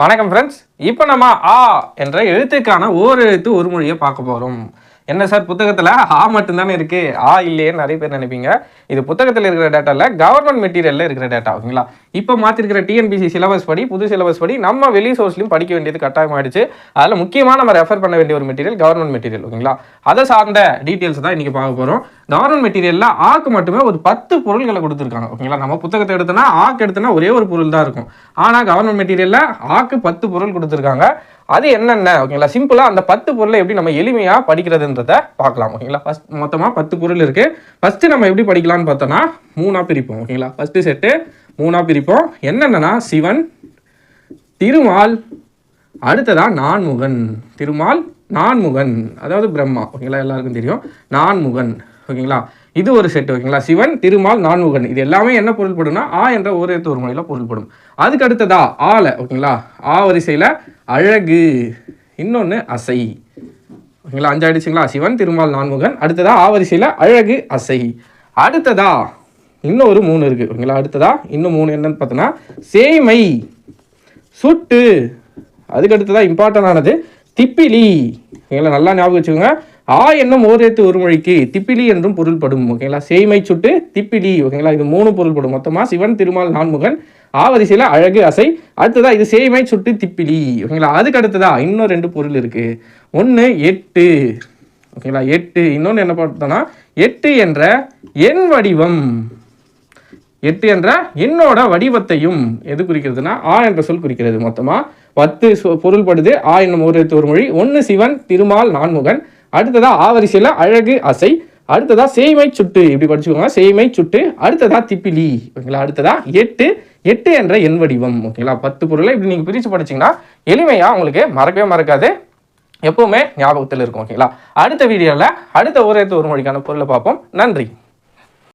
வணக்கம் ஃப்ரெண்ட்ஸ் இப்போ நம்ம ஆ என்ற எழுத்துக்கான ஓர் எழுத்து ஒரு மொழியை பார்க்க போகிறோம் என்ன சார் புத்தகத்தில் ஆ மட்டும்தானே இருக்குது ஆ இல்லையே நிறைய பேர் நினைப்பீங்க. இது புத்தகத்தில் இருக்கிற டேட்டா இல்லை கவர்மெண்ட் மெட்டீரியலில் இருக்கிற டேட்டா ஓகேங்களா? இப்போ மாற்றிருக்கிற டிஎன்பிசி சிலபஸ் படி புது சிலபஸ் படி நம்ம வெளி சோர்ஸ்லையும் படிக்க வேண்டியது கட்டாயமாயிடுச்சு அதில் முக்கியமாக நம்ம ரெஃபர் பண்ண வேண்டிய ஒரு மெட்டீரியல் கவர்மெண்ட் மெட்டீரியல் ஓகேங்களா? அதை சார்ந்த டீட்டெயில்ஸ் தான் இன்றைக்கி பார்க்க போகிறோம் கவர்மெண்ட் மெட்டீரியலில் ஆக்கு மட்டுமே ஒரு பத்து பொருள்களை கொடுத்துருக்காங்க ஓகேங்களா? நம்ம புத்தகத்தை எடுத்தோன்னா ஆக்கு எடுத்தோன்னா ஒரே ஒரு பொருள் தான் இருக்கும். ஆனால் கவர்மெண்ட் மெட்டீரியலில் ஆக்கு பத்து பொருள் கொடுத்துருக்காங்க. அது என்னென்ன ஓகேங்களா? சிம்பிளாக அந்த பத்து பொருளை எப்படி நம்ம எளிமையாக படிக்கிறதுன்றத பார்க்கலாம் ஓகேங்களா? ஃபஸ்ட் மொத்தமாக பத்து பொருள் இருக்குது ஃபஸ்ட்டு நம்ம எப்படி படிக்கலாம்னு பார்த்தோன்னா மூணாக பிரிப்போம் ஓகேங்களா? ஃபஸ்ட்டு செட்டு மூணாக பிரிப்போம். என்னென்னா சிவன் திருமால் அடுத்ததா நான்முகன். திருமால் நான்முகன். அதாவது பிரம்மா ஓகேங்களா? எல்லாருக்கும் தெரியும். நான்முகன் ஓகேங்களா? இது ஒரு செட் ஓகேங்களா சிவன் திருமால் நான்முகன். இது எல்லாமே என்ன பொருள்படும்னா ஆ என்ற ஒரு எழுத்து ஒரு மொழியில் பொருள்படும். அதுக்கு அடுத்ததா ஆல ஓகேங்களா? ஆ வரிசையில் அழகு இன்னொன்று அசை. ஓகேங்களா? அஞ்சு ஆயிடுச்சுங்களா? சிவன் திருமால் நான்முகன். அடுத்ததா ஆ வரிசையில் அழகு அசை. அடுத்ததா இன்னும் ஒரு மூணு இருக்குது ஓகேங்களா? அடுத்ததா இன்னும் மூணு என்னன்னு பார்த்தோன்னா சேமை சுட்டு. அதுக்கு அடுத்ததாக இம்பார்ட்டன் ஆனது திப்பிலி. ஓகேங்களா? நல்லா ஞாபகம் வச்சுக்கோங்க. ஆ என்னும் ஓரேத்து ஒருமொழிக்கு திப்பிலி என்றும் பொருள்படும். ஓகேங்களா? சேமை சுட்டு திப்பிலி. ஓகேங்களா? இது மூணு பொருள்படும். மொத்தமாக சிவன் திருமால் நான்முகன். ஆவரிசையில் அழகு அசை. அடுத்ததா இது சேமை சுட்டு திப்பிலி. ஓகேங்களா? அதுக்கு அடுத்ததா இன்னும் ரெண்டு பொருள் இருக்குது ஒன்று எட்டு. ஓகேங்களா? எட்டு. இன்னொன்று என்ன பார்த்தோம்னா எட்டு என்ற எண் வடிவம். எட்டு என்ற என்னோட வடிவத்தையும் எது குறிக்கிறதுனா ஆ என்ற சொல் குறிக்கிறது. மொத்தமாக பத்து சொ- பொருள்படுது. ஆ என்னும் ஒரு ஒரு மொழி. ஒன்று சிவன் திருமால் நான்முகன். அடுத்ததா ஆவரிசையில் அழகு அசை. அடுத்ததா சேய்மை சுட்டு இப்படி படிச்சுக்கோங்க. சேமை சுட்டு அடுத்ததா திப்பிலி. ஓகேங்களா? அடுத்ததா எட்டு. எட்டு என்ற எண் வடிவம். ஓகேங்களா? பத்து பொருளை இப்படி நீங்கள் பிரித்து படிச்சீங்கன்னா எளிமையாக உங்களுக்கு மறக்கவே மறக்காது. எப்பவுமே ஞாபகத்தில் இருக்கும். ஓகேங்களா? அடுத்த வீடியோவில் அடுத்த ஒரு ஒரு மொழிக்கான பொருளை பார்ப்போம். நன்றி.